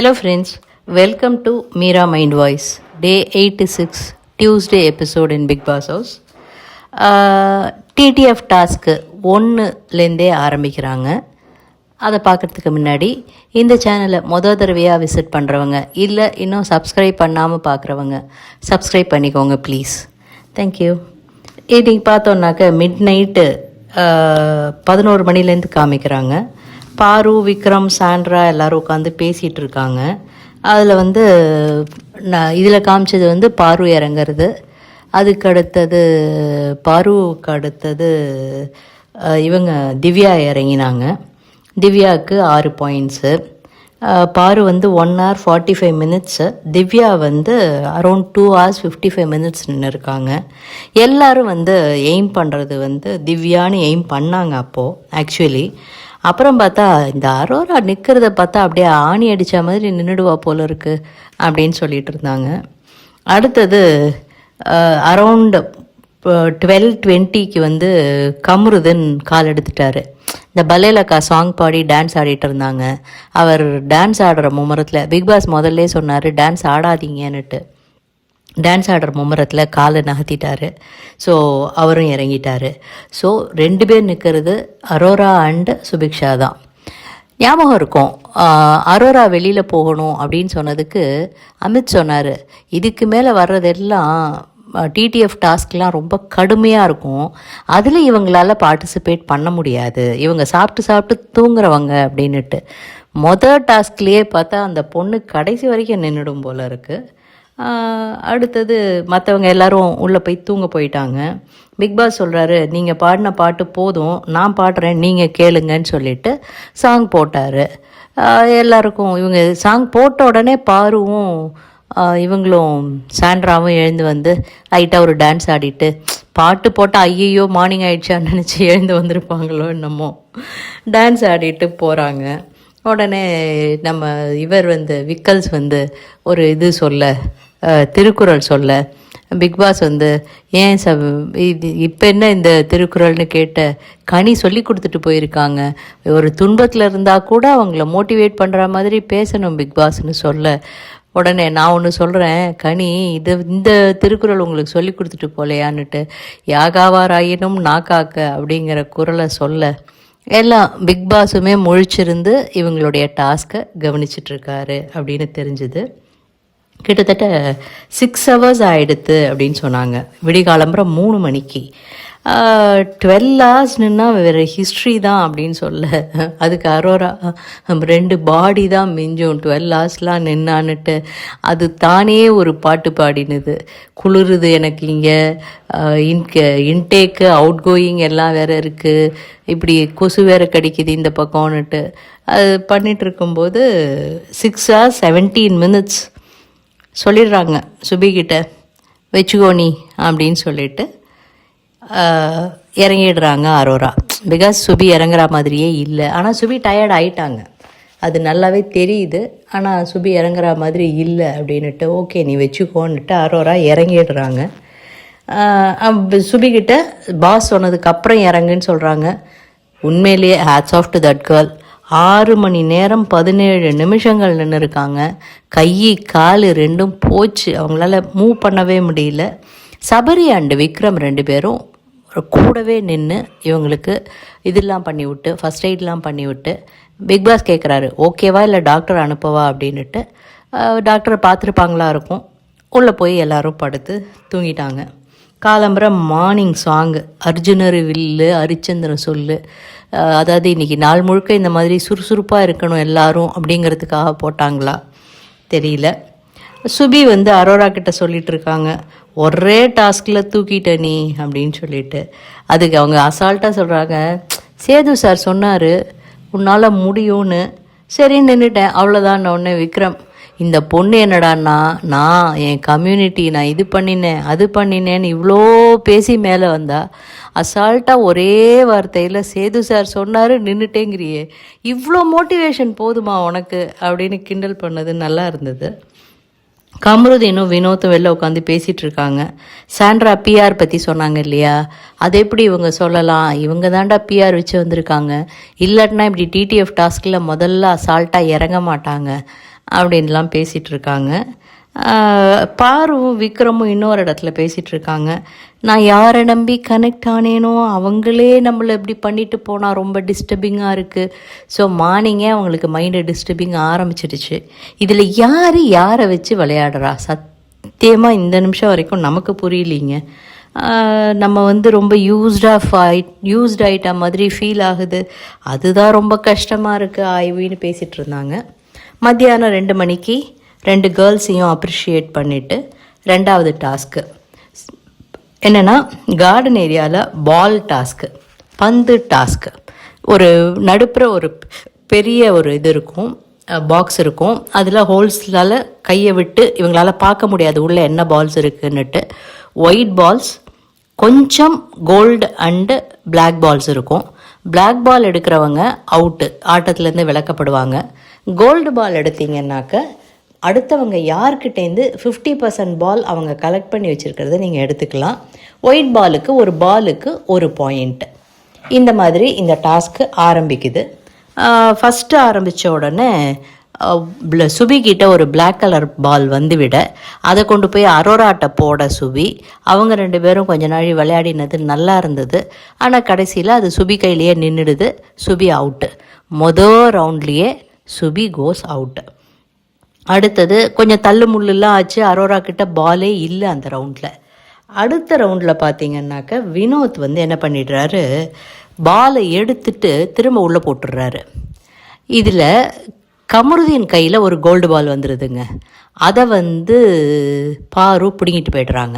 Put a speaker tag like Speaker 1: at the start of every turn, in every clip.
Speaker 1: Hello friends welcome to Meera mind voice day eighty six Tuesday episode in Bigg Boss house TTF task ஒன்றுலேருந்தே ஆரம்பிக்கிறாங்க. அதை பார்க்குறதுக்கு முன்னாடி இந்த சேனலை மொதல் தடவையாக விசிட் பண்ணுறவங்க இல்லை இன்னும் சப்ஸ்கிரைப் பண்ணாமல் பார்க்குறவங்க சப்ஸ்கிரைப் பண்ணிக்கோங்க ப்ளீஸ் தேங்க்யூ இன்னைக்கு பார்த்தோன்னாக்க மிட் நைட்டு பதினோரு மணிலேருந்து காமிக்கிறாங்க. பாரு விக்ரம் சாண்ட்ரா எல்லாரும் உட்காந்து பேசிகிட்டு இருக்காங்க அதில் வந்து நான் இதில் காமிச்சது வந்து பாரு இறங்குறது. அதுக்கு அடுத்தது பாருவுக்கு அடுத்தது இவங்க திவ்யா இறங்கினாங்க. திவ்யாவுக்கு ஆறு பாயிண்ட்ஸு பாரு வந்து one hour forty five minutes Divya வந்து around two hours fifty five minutes நின்று இருக்காங்க எல்லோரும் வந்து எய்ம் பண்ணுறது வந்து திவ்யான்னு எய்ம் பண்ணாங்க அப்போது ஆக்சுவலி அப்புறம் பார்த்தா இந்த அரோரா நிற்கிறத பார்த்தா அப்படியே ஆணி அடித்த மாதிரி நின்றுடுவா போல இருக்கு அப்படின்னு சொல்லிட்டு இருந்தாங்க. அடுத்தது அரவுண்ட் டுவெல் டுவெண்ட்டிக்கு வந்து கமருதன் கால் எடுத்துட்டாரு. இந்த பலேலக்கா சாங் பாடி டான்ஸ் ஆடிட்டு இருந்தாங்க. அவர் டான்ஸ் ஆடுற மும்முரத்தில் பிக் பாஸ் முதல்ல சொன்னார் டான்ஸ் ஆடாதீங்கன்னுட்டு. டான்ஸ் ஆடுற மும்முரத்தில் காலை நகர்த்திட்டாரு. ஸோ அவரும் இறங்கிட்டாரு. ஸோ ரெண்டு பேர் நிற்கிறது அரோரா அண்டு சுபிக்ஷா தான். ஞாபகம் இருக்கும். அரோரா வெளியில் போகணும் அப்படின்னு சொன்னதுக்கு அமித் சொன்னார். இதுக்கு மேலே வர்றதெல்லாம் டிடிஎஃப் டாஸ்க்லாம் ரொம்ப கடுமையாக இருக்கும். அதில் இவங்களால் பார்ட்டிசிபேட் பண்ண முடியாது. இவங்க சாப்பிட்டு சாப்பிட்டு தூங்குறவங்க அப்படின்னுட்டு. மொதல் டாஸ்க்லேயே பார்த்தா அந்த பொண்ணு கடைசி வரைக்கும் நின்றுடும் போல இருக்குது அடுத்தது மற்றவங்க எல்லாரும் உள்ளே போய் தூங்க போயிட்டாங்க. பிக் பாஸ் சொல்கிறாரு நீங்கள் பாடின பாட்டு போதும் நான் பாடுறேன் நீங்கள் கேளுங்கன்னு சொல்லிட்டு சாங் போட்டார். எல்லாருக்கும் இவங்க சாங் போட்ட உடனே பாருவும் இவங்களும் சாண்ட்ராவும் எழுந்து வந்து லைட்டாக ஒரு டான்ஸ் ஆடிட்டு பாட்டு போட்டால் ஐயையோ மார்னிங் ஆயிடுச்சான்னு நினச்சி எழுந்து வந்திருப்பாங்களோ என்னமோ. டான்ஸ் ஆடிட்டு போகிறாங்க உடனே நம்ம இவர் வந்து விக்கல்ஸ் வந்து ஒரு இது சொல்ல திருக்குறள் சொல்ல. பிக் பாஸ் வந்து ஏன் ச இது இப்போ என்ன இந்த திருக்குறள்னு கேட்ட கனி சொல்லி கொடுத்துட்டு போயிருக்காங்க. ஒரு துன்பத்தில் இருந்தால் கூட அவங்கள மோட்டிவேட் பண்ணுற மாதிரி பேசணும் பிக்பாஸ்னு சொல்ல. உடனே நான் ஒன்று சொல்கிறேன் கனி இது இந்த திருக்குறள் உங்களுக்கு சொல்லி கொடுத்துட்டு போலையான்னுட்டு யாகாவாராயினும் நாக்காக்க அப்படிங்கிற குறளை சொல்ல. எல்லாம் பிக் பாஸுமே முழிச்சிருந்து இவங்களுடைய டாஸ்க்கை கவனிச்சிட்ருக்காரு அப்படின்னு தெரிஞ்சுது. கிட்டத்தட்ட சிக்ஸ் ஹவர்ஸ் ஆகிடுது அப்படின்னு சொன்னாங்க. விடிகாலம்புறம் மூணு மணிக்கு. டுவெல் ஹவர்ஸ் நின்னா வேறு ஹிஸ்ட்ரி தான் அப்படின்னு சொல்ல. அதுக்கு அரோரா ரெண்டு பாடி தான் மிஞ்சும். டுவெல் ஹவர்ஸ்லாம் நின்னான்னுட்டு. அது தானே ஒரு பாட்டு பாடினது. குளிருது எனக்கு இங்கே. இன்க இன்டேக்கு அவுட் கோயிங் எல்லாம் வேறு இருக்குது இப்படி கொசு வேற கடிக்குது இந்த பக்கம்னுட்டு. அது பண்ணிகிட்ருக்கும்போது சிக்ஸ் ஹவர்ஸ் செவன்டீன் மினிட்ஸ் சொல்லிடுறாங்க சுபிகிட்ட வச்சுக்கோ நீ அப்படின்னு சொல்லிட்டு இறங்கிடுறாங்க அரோரா. பிகாஸ் சுபி இறங்குற மாதிரியே இல்லை. ஆனால் சுபி டயர்ட் ஆயிட்டாங்க. அது நல்லாவே தெரியுது. ஆனால் சுபி இறங்குற மாதிரி இல்லை அப்படின்னுட்டு ஓகே நீ வச்சுக்கோன்னுட்டு அரோரா இறங்கிடுறாங்க. சுபிகிட்ட பாஸ் சொன்னதுக்கப்புறம் இறங்குன்னு சொல்கிறாங்க உண்மையிலேயே hats off to that girl ஆறு மணி நேரம் பதினேழு நிமிஷங்கள் நின்று இருக்காங்க கை கால் ரெண்டும் போச்சு. அவங்களால மூவ் பண்ணவே முடியல. சபரி அண்டு விக்ரம் ரெண்டு பேரும் கூடவே நின்று இவங்களுக்கு இதெல்லாம் பண்ணி விட்டு ஃபஸ்ட் எய்ட்லாம் பண்ணி விட்டு பிக் பாஸ் கேட்குறாரு ஓகேவா இல்லை டாக்டர் அனுப்பவா? அப்படின்ட்டு டாக்டரை பார்த்துருப்பாங்களா இருக்கும். உள்ளே போய் எல்லோரும் படுத்து தூங்கிட்டாங்க. காலம்பரம் மார்னிங் சாங்கு அர்ஜுனர் வில்லு ஹரிச்சந்திரன் சொல்லு. அதாவது இன்னைக்கு நாள் முழுக்க இந்த மாதிரி சுறுசுறுப்பாக இருக்கணும் எல்லாரும் அப்படிங்கிறதுக்காக போட்டாங்களா? தெரியல. சுபி வந்து அரோரா கிட்ட சொல்லிட்டு இருக்காங்க. ஒரே டாஸ்கில் தூக்கிட்ட நீ அப்படின்னு சொல்லிட்டு. அதுக்கு அவங்க அசால்ட்டாக சொல்கிறாங்க சேது சார் சொன்னார் உன்னால் முடியும்னு. சரி நின்றுட்டேன் அவ்வளோதான் உடனே விக்ரம் இந்த பொண்ணு என்னடான்னா நான் என் கம்யூனிட்டி நான் இது பண்ணினேன் அது பண்ணினேன்னு இவ்வளோ பேசி மேலே வந்தா அசால்ட்டாக ஒரே வார்த்தையில் சேது சார் சொன்னார் நின்றுட்டேங்கிறியே இவ்வளோ மோட்டிவேஷன் போதுமா உனக்கு? அப்படின்னு கிண்டல் பண்ணது நல்லா இருந்தது. கமருதீனும் வினோத்தும் வெளில உட்காந்து பேசிகிட்டு இருக்காங்க. சாண்ட்ரா பிஆர் பற்றி சொன்னாங்க இல்லையா? அது எப்படி இவங்க சொல்லலாம்? இவங்க தாண்டா பிஆர் வச்சு வந்திருக்காங்க. இல்லாட்டினா இப்படி டிடிஎஃப் டாஸ்கில் முதல்ல அசால்ட்டாக இறங்க மாட்டாங்க. அப்படின்லாம் பேசிகிட்டு இருக்காங்க பாருவும் விக்ரமும் இன்னொரு இடத்துல பேசிகிட்டு இருக்காங்க நான் யாரை நம்பி கனெக்ட் ஆனேனோ அவங்களே நம்மளை இப்படி பண்ணிட்டு போனால் ரொம்ப டிஸ்டர்பிங்காக இருக்குது ஸோ மார்னிங்கே அவங்களுக்கு மைண்டு டிஸ்டர்பிங் ஆரம்பிச்சிடுச்சு. இதில் யார் யாரை வச்சு விளையாடுறா? சத்தியமாக இந்த நிமிஷம் வரைக்கும் நமக்கு புரியலிங்க. நம்ம வந்து ரொம்ப யூஸ்டாக ஆயி யூஸ்ட் ஆகிட்ட மாதிரி ஃபீல் ஆகுது. அதுதான் ரொம்ப கஷ்டமாக இருக்குது ஆய்வின்னு பேசிகிட்டு இருந்தாங்க மத்தியானம் ரெண்டு மணிக்கு ரெண்டு கேர்ள்ஸையும் அப்ரிஷியேட் பண்ணிவிட்டு ரெண்டாவது டாஸ்க்கு என்னென்னா கார்டன் ஏரியாவில் பால் டாஸ்க்கு பந்து டாஸ்க்கு ஒரு நடுப்புற ஒரு பெரிய ஒரு இது இருக்கும் பாக்ஸ் இருக்கும். அதில் ஹோல்ஸ்லால் கையை விட்டு இவங்களால் பார்க்க முடியாது உள்ளே என்ன பால்ஸ் இருக்குன்னுட்டு. ஒயிட் பால்ஸ் கொஞ்சம் கோல்டு அண்டு பிளாக் பால்ஸ் இருக்கும். பிளாக் பால் எடுக்கிறவங்க அவுட்டு ஆட்டத்துலேருந்து விளக்கப்படுவாங்க கோல்டு பால் எடுத்தீங்கன்னாக்க அடுத்தவங்க யார்கிட்டேருந்து ஃபிஃப்டி பர்சன்ட் பால் அவங்க கலெக்ட் பண்ணி வச்சுருக்கிறத நீங்கள் எடுத்துக்கலாம். ஒயிட் பாலுக்கு ஒரு பாலுக்கு ஒரு பாயிண்ட் இந்த மாதிரி இந்த டாஸ்க்கு ஆரம்பிக்குது. ஃபஸ்ட்டு ஆரம்பித்த உடனே அஹ், சுபி ஒரு பிளாக் கலர் பால் வந்து விட அதை கொண்டு போய் அரோராட்டை போட சுபி அவங்க ரெண்டு பேரும் கொஞ்ச நாள் விளையாடினது நல்லா இருந்தது. ஆனால் கடைசியில் அது சுபி கையிலேயே நின்றுடுது சுபி அவுட்டு மொதல் ரவுண்ட்லேயே சுபி கோஸ் அவுட்டு அடுத்தது கொஞ்சம் தள்ளு முள்ளுலாம் ஆச்சு. அரோரா கிட்ட பாலே இல்லை அந்த ரவுண்டில் அடுத்த ரவுண்டில் பார்த்தீங்கன்னாக்க வினோத் வந்து என்ன பண்ணிடுறாரு? பாலை எடுத்துட்டு திரும்ப உள்ளே போட்டுடுறாரு. இதில் கமருதீன் கையில் ஒரு கோல்டு பால் வந்துடுதுங்க அதை வந்து பாரு பிடுங்கிட்டு போய்ட்றாங்க.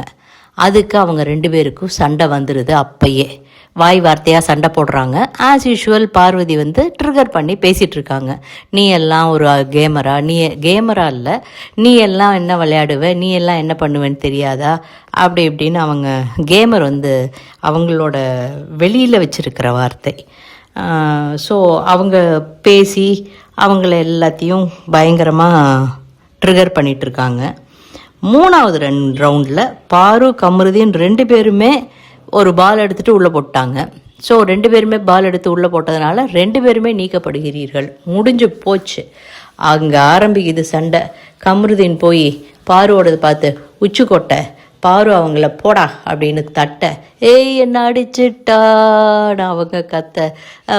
Speaker 1: அதுக்கு அவங்க ரெண்டு பேருக்கும் சண்டை வந்துடுது அப்பயே. வாய் வார்த்தையாக சண்டை போடுறாங்க. ஆஸ் யூஷுவல் பார்வதி வந்து ட்ரிகர் பண்ணி பேசிகிட்டு இருக்காங்க நீ எல்லாம் ஒரு கேமரா நீ கேமரா இல்லை. நீ எல்லாம் என்ன விளையாடுவ? நீ எல்லாம் என்ன பண்ணுவேன்னு தெரியாதா? அப்படி இப்படின்னு அவங்க கேமர் வந்து அவங்களோட வெளியில் வச்சுருக்கிற வார்த்தை. ஸோ அவங்க பேசி அவங்கள எல்லாத்தையும் பயங்கரமாக ட்ரிகர் பண்ணிகிட்ருக்காங்க மூணாவது ரெண்டு ரவுண்டில் பாரு கமருதீன் ரெண்டு பேருமே ஒரு பால் எடுத்துட்டு உள்ளே போட்டாங்க. ஸோ ரெண்டு பேருமே பால் எடுத்து உள்ளே போட்டதுனால ரெண்டு பேருமே நீக்கப்படுகிறீர்கள். முடிஞ்சு போச்சு. அங்கே ஆரம்பிக்குது சண்டை. கமருதீன் போய் பாருவோடது பார்த்து உச்சி கொட்டை பாரு அவங்கள போடா அப்படின்னு தட்ட. ஏய் என்ன அடிச்சுட்டான்னு அவங்க கத்த.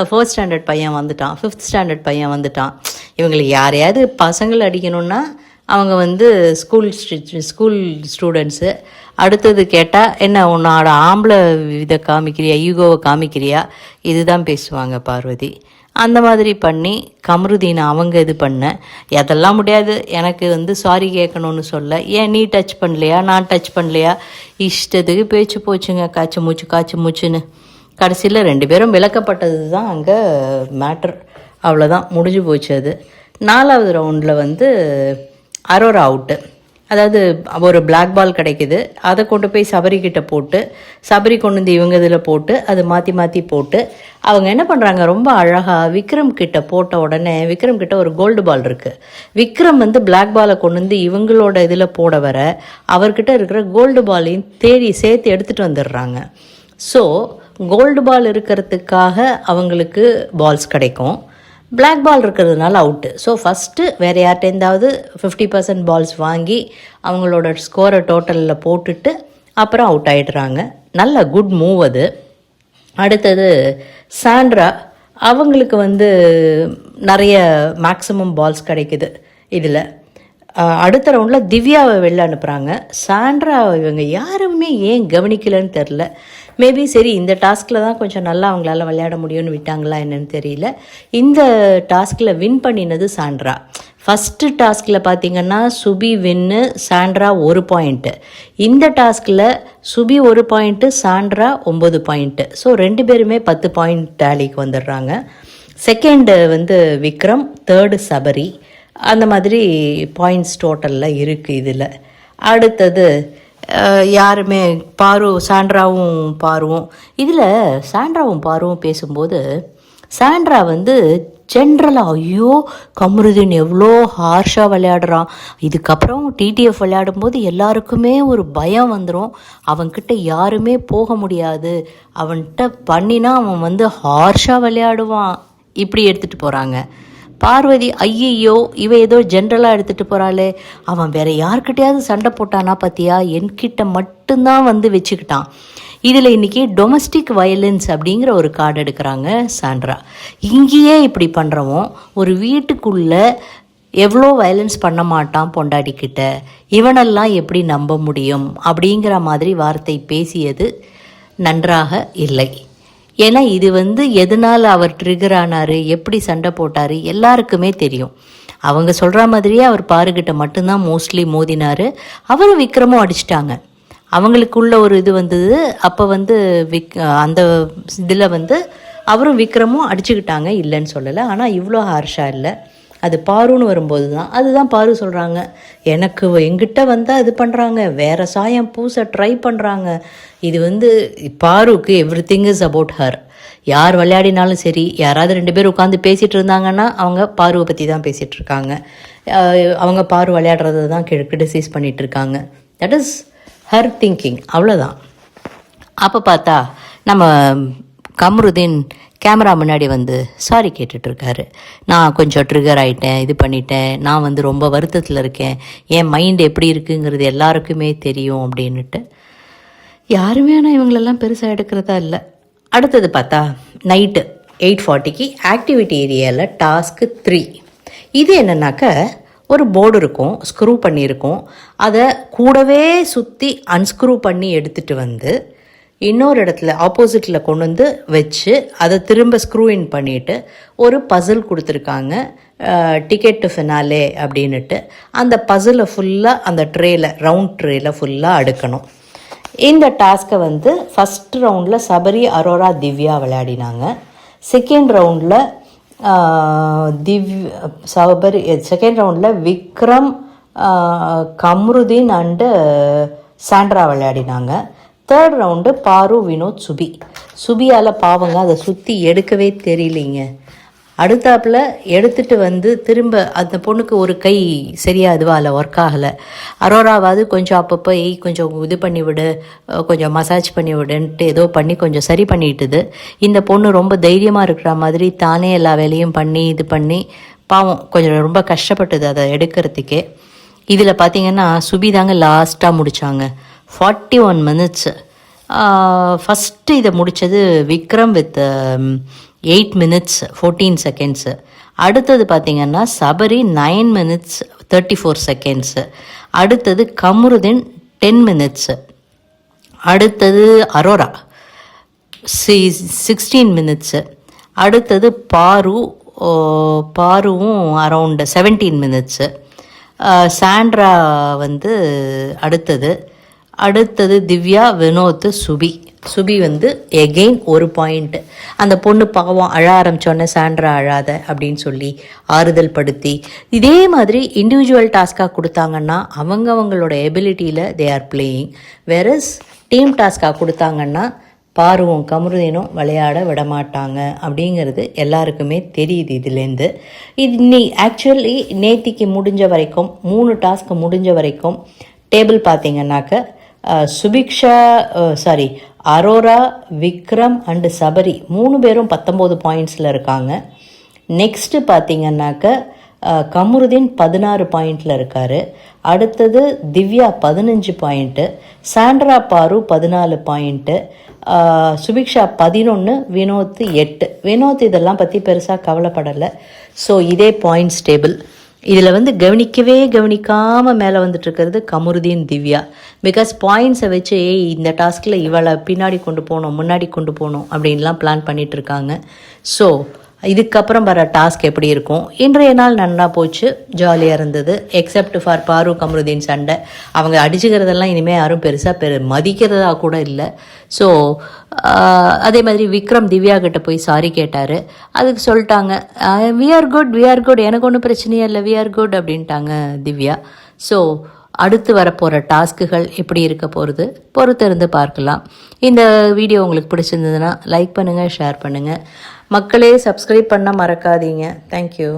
Speaker 1: ஃபோர்த் ஸ்டாண்டர்ட் பையன் வந்துட்டான். ஃபிஃப்த் ஸ்டாண்டர்ட் பையன் வந்துட்டான். இவங்களுக்கு யாரையாவது பசங்களை அடிக்கணும்னா அவங்க வந்து ஸ்கூல் ஸ்கூல் ஸ்டூடெண்ட்ஸு அடுத்தது கேட்டால் என்ன உன்னோட ஆம்பளை இதை காமிக்கிறியா? ஈகோவை காமிக்கிறியா? இதுதான் பேசுவாங்க பார்வதி. அந்த மாதிரி பண்ணி கமருதீனை அவங்க இது பண்ண எதெல்லாம் முடியாது. எனக்கு வந்து சாரி கேட்கணும்னு சொல்ல. ஏன் நீ டச் பண்ணலையா? நான் டச் பண்ணலையா? இஷ்டத்துக்கு பேச்சு போச்சுங்க. காய்ச்சி மூச்சு காய்ச்சி மூச்சுன்னு. கடைசியில் ரெண்டு பேரும் விளக்கப்பட்டது தான் அங்கே மேட்டர் அவ்வளோதான் முடிஞ்சு போச்சு அது. நாலாவது ரவுண்டில் வந்து அரோரா அவுட்டு அதாவது ஒரு பிளாக் பால் கிடைக்குது. அதை கொண்டு போய் சபரி கிட்ட போட்டு சபரி கொண்டு வந்து இவங்க இதில் போட்டு அது மாற்றி மாற்றி போட்டு அவங்க என்ன பண்ணுறாங்க ரொம்ப அழகாக விக்ரம் கிட்ட போட்ட உடனே விக்ரம் கிட்ட ஒரு கோல்டு பால் இருக்குது விக்ரம் வந்து பிளாக் பாலை கொண்டு வந்து இவங்களோட இதில் போட வர அவர்கிட்ட இருக்கிற கோல்டு பாலையும் தேடி சேர்த்து எடுத்துகிட்டு வந்துடுறாங்க. ஸோ கோல்டு பால் இருக்கிறதுக்காக அவங்களுக்கு பால்ஸ் கிடைக்கும். பிளாக் பால் இருக்கிறதுனால அவுட்டு ஸோ ஃபஸ்ட்டு வேறு யார்கிட்டேருந்தாவது ஃபிஃப்டி பர்சன்ட் பால்ஸ் வாங்கி அவங்களோட ஸ்கோரை டோட்டலில் போட்டுட்டு அப்புறம் அவுட் ஆகிடுறாங்க நல்ல குட் மூவ் அது. அடுத்தது சாண்ட்ரா அவங்களுக்கு வந்து நிறைய மேக்ஸிமம் பால்ஸ் கிடைக்குது இதில். அடுத்த ரவுண்டில் திவ்யாவை வெளில அனுப்புகிறாங்க சாண்ட்ரா இவங்க யாருமே ஏன் கவனிக்கலன்னு தெரில மேபி சரி இந்த டாஸ்கில் தான் கொஞ்சம் நல்லா அவங்களால விளையாட முடியும்னு விட்டாங்களா என்னன்னு தெரியல. இந்த டாஸ்கில் வின் பண்ணினது சாண்ட்ரா. ஃபஸ்ட்டு டாஸ்கில் பார்த்தீங்கன்னா சுபி வின்னு சாண்ட்ரா ஒரு பாயிண்ட்டு இந்த டாஸ்கில் சுபி ஒரு பாயிண்ட்டு சாண்ட்ரா ஒம்பது பாயிண்ட்டு ஸோ ரெண்டு பேருமே பத்து பாயிண்ட் டேலிக்கு வந்துடுறாங்க. செகண்டு வந்து விக்ரம் தேர்டு சபரி. அந்த மாதிரி பாயிண்ட்ஸ் டோட்டலில் இருக்குது இதில். அடுத்தது யாருமே பாரு சாண்ட்ராவும் பாருவும். இதில் சாண்ட்ராவும் பாருவும் பேசும்போது சாண்ட்ரா வந்து ஜென்ரலாக ஐயோ கமருதீன் எவ்வளோ ஹார்ஷாக விளையாடுறான். இதுக்கப்புறம் டிடிஎஃப் விளையாடும்போது எல்லாருக்குமே ஒரு பயம் வந்துடும் அவன்கிட்ட யாருமே போக முடியாது. அவன்கிட்ட பண்ணினா அவன் வந்து ஹார்ஷாக விளையாடுவான். இப்படி எடுத்துகிட்டு போகிறாங்க பார்வதி ஐயையோ இவ ஏதோ ஜென்ரலாக எடுத்துகிட்டு போகிறாளே அவன் வேற யார்கிட்டயாவது சண்டை போட்டானா பார்த்தியா என்கிட்ட மட்டும்தான் வந்து வச்சுக்கிட்டான். இதில் இன்னைக்கு டொமஸ்டிக் வயலன்ஸ் அப்படிங்கிற ஒரு கார்டு எடுக்கிறாங்க சாண்ட்ரா. இங்கேயே இப்படி பண்ணுறவன் ஒரு வீட்டுக்குள்ளே எவ்வளோ வயலன்ஸ் பண்ண மாட்டான் பொண்டாடிக்கிட்ட இவனெல்லாம் எப்படி நம்ப முடியும்? அப்படிங்கிற மாதிரி வார்த்தை பேசியது நன்றாக இல்லை. ஏன்னா இது வந்து எதனால் அவர் ட்ரிகர் ஆனார் எப்படி சண்டை போட்டார் எல்லாருக்குமே தெரியும். அவங்க சொல்கிற மாதிரியே அவர் பாருக்கிட்ட மட்டும்தான் மோஸ்ட்லி மோதினார். அவரும் விக்ரமும் அடிச்சிட்டாங்க. அவங்களுக்குள்ள ஒரு இது வந்தது. அப்போ வந்து விக் அந்த இதில் வந்து அவரும் விக்ரமும் அடிச்சுக்கிட்டாங்க இல்லைன்னு சொல்லலை. ஆனால் இவ்வளோ ஹார்ஷாக இல்லை. அது பாருன்னு வரும்போது தான் அதுதான் பாரு சொல்கிறாங்க எனக்கு எங்கிட்ட வந்தால் இது பண்ணுறாங்க வேறு சாயம் பூச ட்ரை பண்ணுறாங்க இது வந்து பாருக்கு everything is about her யார் விளையாடினாலும் சரி யாராவது ரெண்டு பேர் உட்காந்து பேசிகிட்டு இருந்தாங்கன்னா அவங்க பாருவை பற்றி தான் பேசிகிட்டு இருக்காங்க அவங்க பாரு விளையாடுறத தான் கிரிட்டிசைஸ் பண்ணிகிட்டு இருக்காங்க. தட் இஸ் ஹர் திங்கிங் அவ்வளோதான் அப்போ பார்த்தா நம்ம கம்ருதீன் கேமரா முன்னாடி வந்து சாரி கேட்டுட்ருக்காரு. நான் கொஞ்சம் ட்ரிகர் ஆகிட்டேன் இது பண்ணிட்டேன். நான் வந்து ரொம்ப வருத்தத்தில் இருக்கேன். என் மைண்ட் எப்படி இருக்குங்கிறது எல்லாருக்குமே தெரியும் அப்படின்னுட்டு. யாருமே ஆனால் இவங்களெல்லாம் பெருசாக எடுக்கிறதா இல்லை. அடுத்தது பார்த்தா நைட்டு எயிட் ஃபார்ட்டிக்கு ஆக்டிவிட்டி ஏரியாவில் டாஸ்க்கு த்ரீ இது என்னன்னாக்க ஒரு போர்டு இருக்கும் ஸ்க்ரூ பண்ணியிருக்கும். அதை கூடவே சுற்றி அன்ஸ்க்ரூ பண்ணி எடுத்துகிட்டு வந்து இன்னொரு இடத்துல ஆப்போசிட்டில் கொண்டு வந்து வச்சு அதை திரும்ப ஸ்க்ரூ இன் பண்ணிவிட்டு ஒரு பசில் கொடுத்துருக்காங்க. டிக்கெட் டு ஃபினாலே அப்படின்னுட்டு. அந்த பசிலை ஃபுல்லாக அந்த ட்ரேயில் ரவுண்ட் ட்ரேயில் ஃபுல்லாக அடுக்கணும். இந்த டாஸ்க்கை வந்து ஃபஸ்ட் ரவுண்டில் சபரி அரோரா திவ்யா விளையாடினாங்க. செகண்ட் ரவுண்டில் திவ் சபரி செகண்ட் ரவுண்டில் விக்ரம் கம்ருதீன் அண்டு சாண்ட்ரா விளையாடினாங்க. தேர்ட் ரவுண்டு பாரு வினோத் சுபி சுபியால் பாவங்க அதை சுற்றி எடுக்கவே தெரியலைங்க. அடுத்தாப்புல எடுத்துட்டு வந்து திரும்ப அந்த பொண்ணுக்கு ஒரு கை சரியாக இதுவாக இல்லை ஒர்க் ஆகலை. அரோராவாவது கொஞ்சம் அப்பப்போ ஏய் கொஞ்சம் இது பண்ணி விடு கொஞ்சம் மசாஜ் பண்ணி விடுன்ட்டு ஏதோ பண்ணி கொஞ்சம் சரி பண்ணிட்டுது. இந்த பொண்ணு ரொம்ப தைரியமாக இருக்கிற மாதிரி தானே எல்லா வேலையும் பண்ணி இது பண்ணி பாவம் கொஞ்சம் ரொம்ப கஷ்டப்பட்டது அதை எடுக்கிறதுக்கே. இதில் பார்த்தீங்கன்னா சுபி தாங்க லாஸ்ட்டாக முடித்தாங்க ஃபார்ட்டி ஒன் மினிட்ஸ் ஃபஸ்ட்டு இதை முடித்தது Vikram with eight minutes fourteen seconds அடுத்தது பார்த்திங்கன்னா Sabari nine minutes thirty four seconds அடுத்தது கமருதீன் டென் மினிட்ஸு அடுத்தது அரோரா சி சிக்ஸ்டீன் மினிட்ஸு அடுத்தது பாரு பாருவும் அரவுண்டு செவன்டீன் மினிட்ஸு சாண்ட்ரா வந்து அடுத்தது. அடுத்தது திவ்யா வினோத் சுபி. சுபி வந்து எகெயின் ஒரு பாயிண்ட்டு அந்த பொண்ணு பாவம் அழ ஆரம்பித்தோடனே சாண்ட்ரா அழாத அப்படின்னு சொல்லி ஆறுதல் படுத்தி இதே மாதிரி இண்டிவிஜுவல் டாஸ்காக கொடுத்தாங்கன்னா அவங்கவங்களோட எபிலிட்டியில் they are playing versus team டாஸ்காக கொடுத்தாங்கன்னா பாருவோம் கமருதீனும் விளையாட விட மாட்டாங்க அப்படிங்கிறது எல்லாருக்குமே தெரியுது இதுலேருந்து. இது நீ ஆக்சுவலி நேத்திக்கு முடிஞ்ச வரைக்கும் மூணு டாஸ்க் முடிஞ்ச வரைக்கும் டேபிள் பார்த்தீங்கன்னாக்க Subiksha sorry Aurora Vikram and Sabari மூணு பேரும் பத்தொம்போது பாயிண்ட்ஸில் இருக்காங்க. நெக்ஸ்ட்டு பார்த்தீங்கன்னாக்க கமருதீன் பதினாறு பாயிண்டில் இருக்கார். அடுத்தது திவ்யா பதினஞ்சு பாயிண்ட்டு சாண்ட்ரா பாரு பதினாலு பாயிண்ட்டு சுபிக்ஷா பதினொன்று வினோத் எட்டு. வினோத் இதெல்லாம் பற்றி பெருசாக கவலைப்படலை. ஸோ இதே பாயிண்ட்ஸ் டேபிள் இதில் வந்து கவனிக்கவே கவனிக்காமல் மேலே வந்துட்டு இருக்கிறது கமருதீன் திவ்யா. பிகாஸ் பாயிண்ட்ஸை வச்சு ஏய் இந்த டாஸ்கில் இவளை பின்னாடி கொண்டு போகணும் முன்னாடி கொண்டு போகணும் அப்படின்லாம் பிளான் பண்ணிகிட்ருக்காங்க ஸோ இதுக்கப்புறம் வர டாஸ்க் எப்படி இருக்கும்? இன்றைய நாள் நன்னா போச்சு ஜாலியாக இருந்தது. எக்ஸப்ட் ஃபார் பாரூக் அமருதீன் சண்டை. அவங்க அடிச்சுக்கிறதெல்லாம் இனிமேல் யாரும் பெருசாக பெரு மதிக்கிறதா கூட இல்லை. ஸோ அதே மாதிரி விக்ரம் திவ்யா கிட்ட போய் சாரி கேட்டார். அதுக்கு சொல்லிட்டாங்க we are good we are good எனக்கு ஒன்றும் பிரச்சனையே இல்லை வி ஆர் குட் அப்படின்ட்டாங்க திவ்யா. ஸோ அடுத்து வரப்போகிற டாஸ்க்குகள் எப்படி இருக்க போகிறது பொறுத்திருந்து பார்க்கலாம். இந்த வீடியோ உங்களுக்கு பிடிச்சிருந்ததுன்னா லைக் பண்ணுங்கள் ஷேர் பண்ணுங்கள் மக்களே சப்ஸ்கிரைப் பண்ண மறக்காதீங்க. தேங்க்யூ